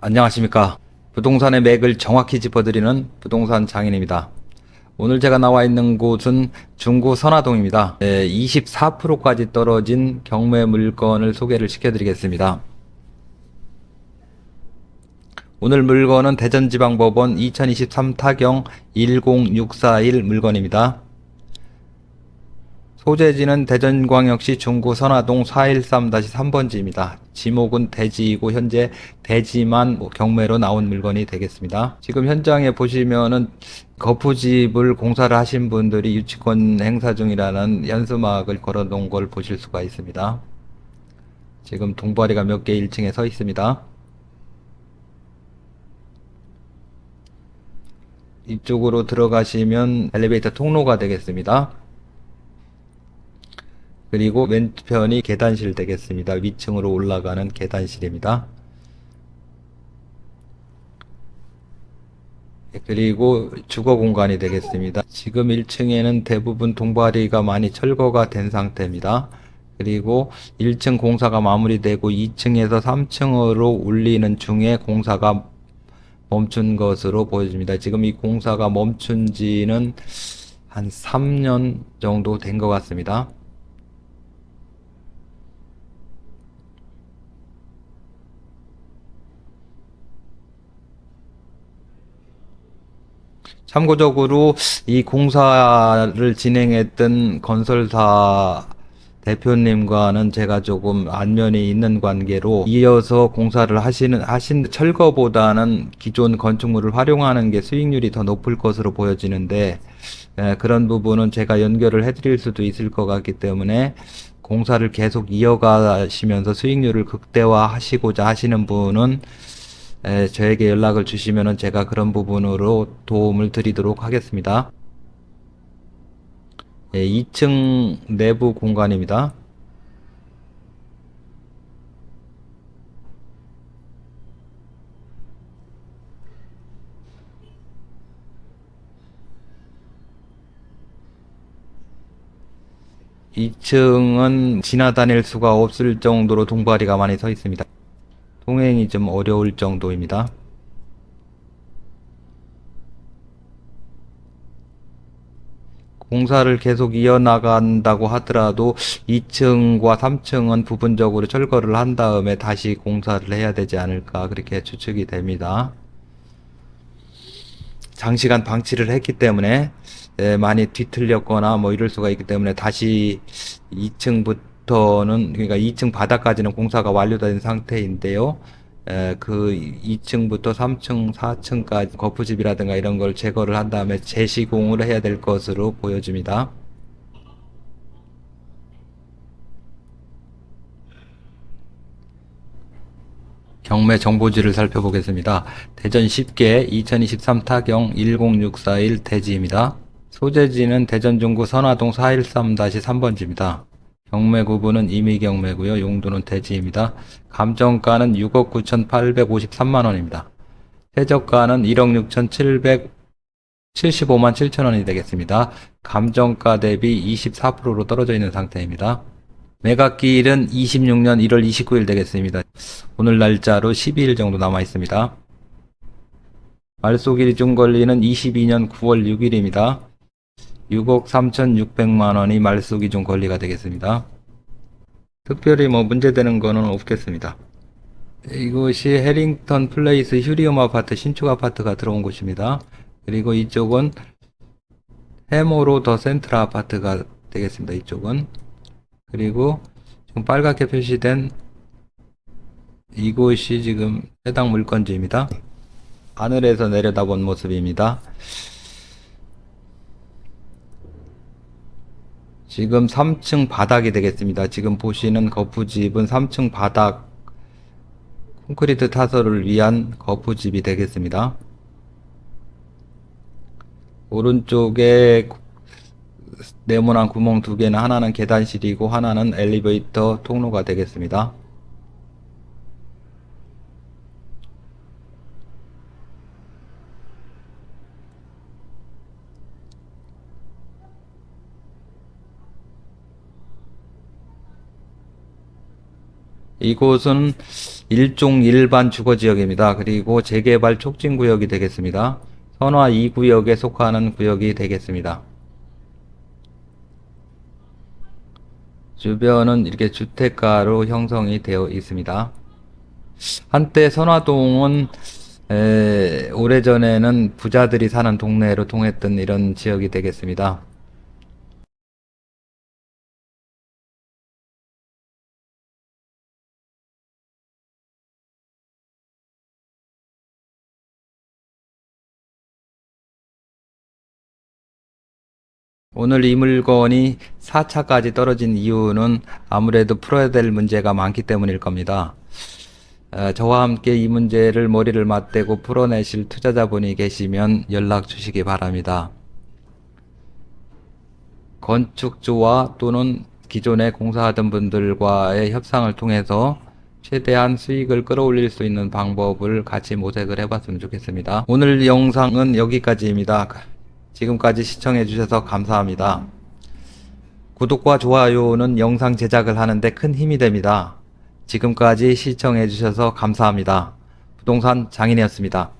안녕하십니까. 부동산의 맥을 정확히 짚어드리는 부동산 장인입니다. 오늘 제가 나와 있는 곳은 중구 선화동입니다. 24%까지 떨어진 경매 물건을 소개를 시켜드리겠습니다. 오늘 물건은 대전지방법원 2023 타경 10641 물건입니다. 소재지는 대전광역시 중구 선화동 413-3번지입니다. 지목은 대지이고 현재 대지만 뭐 경매로 나온 물건이 되겠습니다. 지금 현장에 보시면은 거푸집을 공사를 하신 분들이 유치권 행사 중이라는 현수막을 걸어 놓은 걸 보실 수가 있습니다. 지금 동바리가 몇 개 1층에 서 있습니다. 이쪽으로 들어가시면 엘리베이터 통로가 되겠습니다. 그리고 왼편이 계단실 되겠습니다. 위층으로 올라가는 계단실입니다. 예, 그리고 주거 공간이 되겠습니다. 지금 1층에는 대부분 동바리가 많이 철거가 된 상태입니다. 그리고 1층 공사가 마무리되고 2층에서 3층으로 올리는 중에 공사가 멈춘 것으로 보여집니다. 지금 이 공사가 멈춘 지는 한 3년 정도 된 것 같습니다. 참고적으로 이 공사를 진행했던 건설사 대표님과는 제가 조금 안면이 있는 관계로 이어서 공사를 하시는 하신 철거보다는 기존 건축물을 활용하는 게 수익률이 더 높을 것으로 보여지는데 에, 그런 부분은 제가 연결을 해드릴 수도 있을 것 같기 때문에 공사를 계속 이어가시면서 수익률을 극대화하시고자 하시는 분은 에, 저에게 연락을 주시면은 제가 그런 부분으로 도움을 드리도록 하겠습니다. 예, 2층 내부 공간입니다. 이 2층은 지나다닐 수가 없을 정도로 동바리가 많이 서 있습니다. 통행이 좀 어려울 정도입니다. 공사를 계속 이어나간다고 하더라도 2층과 3층은 부분적으로 철거를 한 다음에 다시 공사를 해야 되지 않을까 그렇게 추측이 됩니다. 장시간 방치를 했기 때문에 에, 많이 뒤틀렸거나 뭐 이럴 수가 있기 때문에 다시 2층부터 는 그러니까 2층 바닥까지는 공사가 완료된 상태인데요. 에, 그 2층부터 3층, 4층까지 거푸집이라든가 이런 걸 제거를 한 다음에 재시공을 해야 될 것으로 보여집니다. 경매 정보지를 살펴보겠습니다. 대전 10개 2023 타경 10641 대지입니다. 소재지는 대전 중구 선화동 413-3번지입니다. 경매 구분은 임의 경매고요. 용도는 대지입니다. 감정가는 6억 9,853만 원입니다. 최저가는 1억 6,775만 7천 원이 되겠습니다. 감정가 대비 24%로 떨어져 있는 상태입니다. 매각기일은 26년 1월 29일 되겠습니다. 오늘 날짜로 12일 정도 남아 있습니다. 말소 기준 권리는 22년 9월 6일입니다. 6억 3,600만 원이 말소 기준 권리가 되겠습니다. 특별히 뭐 문제되는 거는 없겠습니다. 이곳이 해링턴 플레이스 휴리움 아파트 신축 아파트가 들어온 곳입니다. 그리고 이쪽은 해모로 더 센트럴 아파트가 되겠습니다. 이쪽은 그리고 지금 빨갛게 표시된 이곳이 지금 해당 물건지입니다. 하늘에서 내려다본 모습입니다. 지금 3층 바닥이 되겠습니다. 지금 보시는 거푸집은 3층 바닥 콘크리트 타설을 위한 거푸집이 되겠습니다. 오른쪽에 네모난 구멍 두 개는 하나는 계단실이고 하나는 엘리베이터 통로가 되겠습니다. 이곳은 일종 일반 주거 지역입니다. 그리고 재개발 촉진 구역이 되겠습니다. 선화 2구역에 속하는 구역이 되겠습니다. 주변은 이렇게 주택가로 형성이 되어 있습니다. 한때 선화동은 에, 오래전에는 부자들이 사는 동네로 통했던 이런 지역이 되겠습니다. 오늘 이 물건이 4차까지 떨어진 이유는 아무래도 풀어야 될 문제가 많기 때문일 겁니다. 어, 저와 함께 이 문제를 머리를 맞대고 풀어내실 투자자분이 계시면 연락 주시기 바랍니다. 건축주와 또는 기존에 공사하던 분들과의 협상을 통해서 최대한 수익을 끌어올릴 수 있는 방법을 같이 모색을 해봤으면 좋겠습니다. 오늘 영상은 여기까지입니다. 지금까지 시청해 주셔서 감사합니다. 구독과 좋아요는 영상 제작을 하는데 큰 힘이 됩니다. 지금까지 시청해 주셔서 감사합니다. 부동산 장인이었습니다.